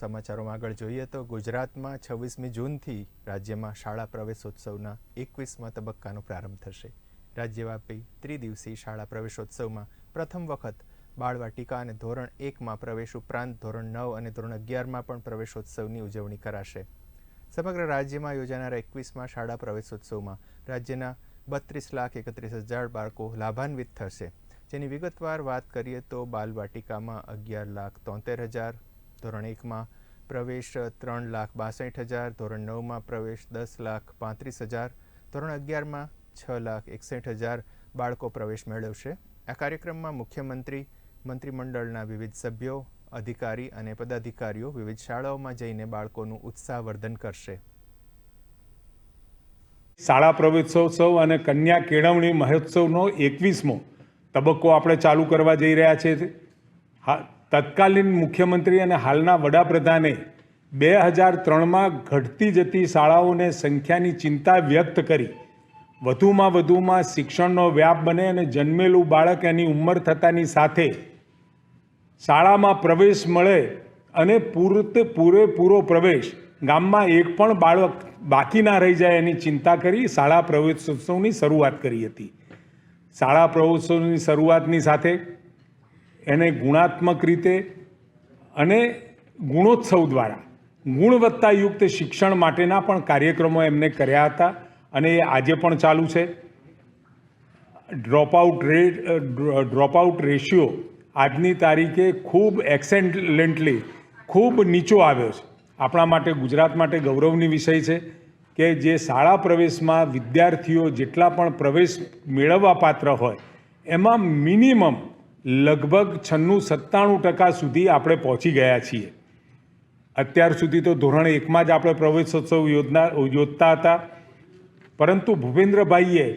સમાચારોમાં આગળ જોઈએ તો ગુજરાતમાં છવ્વીસમી જૂનથી રાજ્યમાં શાળા પ્રવેશોત્સવના એકવીસમા તબક્કાનો પ્રારંભ થશે. રાજ્યવ્યાપી ત્રિદિવસીય શાળા પ્રવેશોત્સવમાં પ્રથમ વખત બાળવાટિકા અને ધોરણ એકમાં પ્રવેશ ઉપરાંત ધોરણ નવ અને ધોરણ અગિયારમાં પણ પ્રવેશોત્સવની ઉજવણી કરાશે. સમગ્ર રાજ્યમાં યોજાનારા એકવીસમાં શાળા પ્રવેશોત્સવમાં રાજ્યના બત્રીસ લાખ એકત્રીસ હજાર બાળકો લાભાન્વિત થશે. જેની વિગતવાર વાત કરીએ તો બાલવાટિકામાં અગિયાર લાખ તોતેર હજાર ધોરણ એકમાં પ્રવેશ ત્રણ લાખ બાસઠ હજાર, ધોરણ નવમાં પ્રવેશ દસ લાખ પાંત્રીસ હજાર, ધોરણ અગિયારમાં છ લાખ એકસઠ હજાર બાળકો પ્રવેશ મેળવશે. આ કાર્યક્રમમાં મુખ્યમંત્રી, મંત્રીમંડળના વિવિધ સભ્યો, અધિકારી અને પદાધિકારીઓ વિવિધ શાળાઓમાં જઈને બાળકોનું ઉત્સાહવર્ધન કરશે. શાળા પ્રવેશોત્સવ અને કન્યા કેળવણી મહોત્સવનો એકવીસમો તબક્કો આપણે ચાલુ કરવા જઈ રહ્યા છીએ હા તત્કાલીન મુખ્યમંત્રી અને હાલના વડાપ્રધાને બે હજાર ત્રણમાં ઘટતી જતી શાળાઓને સંખ્યાની ચિંતા વ્યક્ત કરી. વધુમાં વધુમાં શિક્ષણનો વ્યાપ બને અને જન્મેલું બાળક એની ઉંમર થતાની સાથે શાળામાં પ્રવેશ મળે અને પૂરતે પૂરેપૂરો પ્રવેશ. ગામમાં એક પણ બાળક બાકી ના રહી જાય એની ચિંતા કરી શાળા પ્રવેશોત્સવની શરૂઆત કરી હતી. શાળા પ્રવેશોત્સવની શરૂઆતની સાથે એને ગુણાત્મક રીતે અને ગુણોત્સવ દ્વારા, ગુણવત્તાયુક્ત શિક્ષણ માટેના પણ કાર્યક્રમો એમને કર્યા હતા અને એ આજે પણ ચાલુ છે. ડ્રોપઆઉટ રેટ ડ્રોપઆઉટ રેશિયો આજની તારીખે ખૂબ એક્સેન્ટલેન્ટલી ખૂબ નીચો આવ્યો છે. આપણા માટે, ગુજરાત માટે ગૌરવની વિષય છે કે જે શાળા પ્રવેશમાં વિદ્યાર્થીઓ જેટલા પણ પ્રવેશ મેળવવા પાત્ર હોય, એમાં મિનિમમ લગભગ છન્નું સત્તાણું ટકા સુધી આપણે પહોંચી ગયા છીએ. અત્યાર સુધી તો ધોરણ એકમાં જ આપણે પ્રવેશોત્સવ યોજના, યોજતા હતા. પરંતુ ભૂપેન્દ્રભાઈએ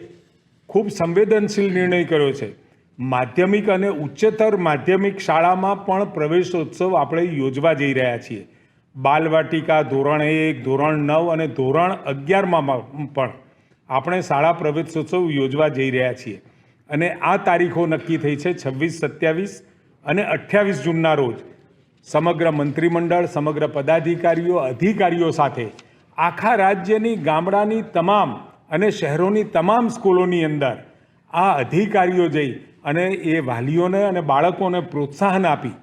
ખૂબ સંવેદનશીલ નિર્ણય કર્યો છે. માધ્યમિક અને ઉચ્ચતર માધ્યમિક શાળામાં પણ પ્રવેશોત્સવ આપણે યોજવા જઈ રહ્યા છીએ. બાલવાટિકા ધોરણ એક, ધોરણ નવ અને ધોરણ અગિયારમાં પણ આપણે શાળા પ્રવેશોત્સવ યોજવા જઈ રહ્યા છીએ. અને આ તારીખો નક્કી થઈ છે છવ્વીસ, સત્યાવીસ અને અઠ્યાવીસ જૂનના રોજ. સમગ્ર મંત્રીમંડળ, સમગ્ર પદાધિકારીઓ, અધિકારીઓ સાથે આખા રાજ્યની, ગામડાની તમામ અને શહેરોની તમામ સ્કૂલોની અંદર આ અધિકારીઓ જઈ અને એ વાલીઓને અને બાળકોને પ્રોત્સાહન આપી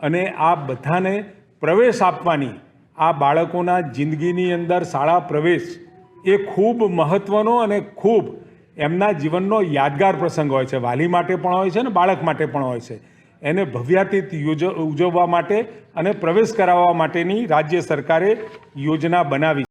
અને આ બધાને પ્રવેશ આપવાની, આ બાળકોના જિંદગીની અંદર શાળા પ્રવેશ એ ખૂબ મહત્ત્વનો અને ખૂબ એમના જીવનનો યાદગાર પ્રસંગ હોય છે. વાલી માટે પણ હોય છે અને બાળક માટે પણ હોય છે. એને ભવ્યાતીત યોજ ઉજવવા માટે અને પ્રવેશ કરાવવા માટેની રાજ્ય સરકારે યોજના બનાવી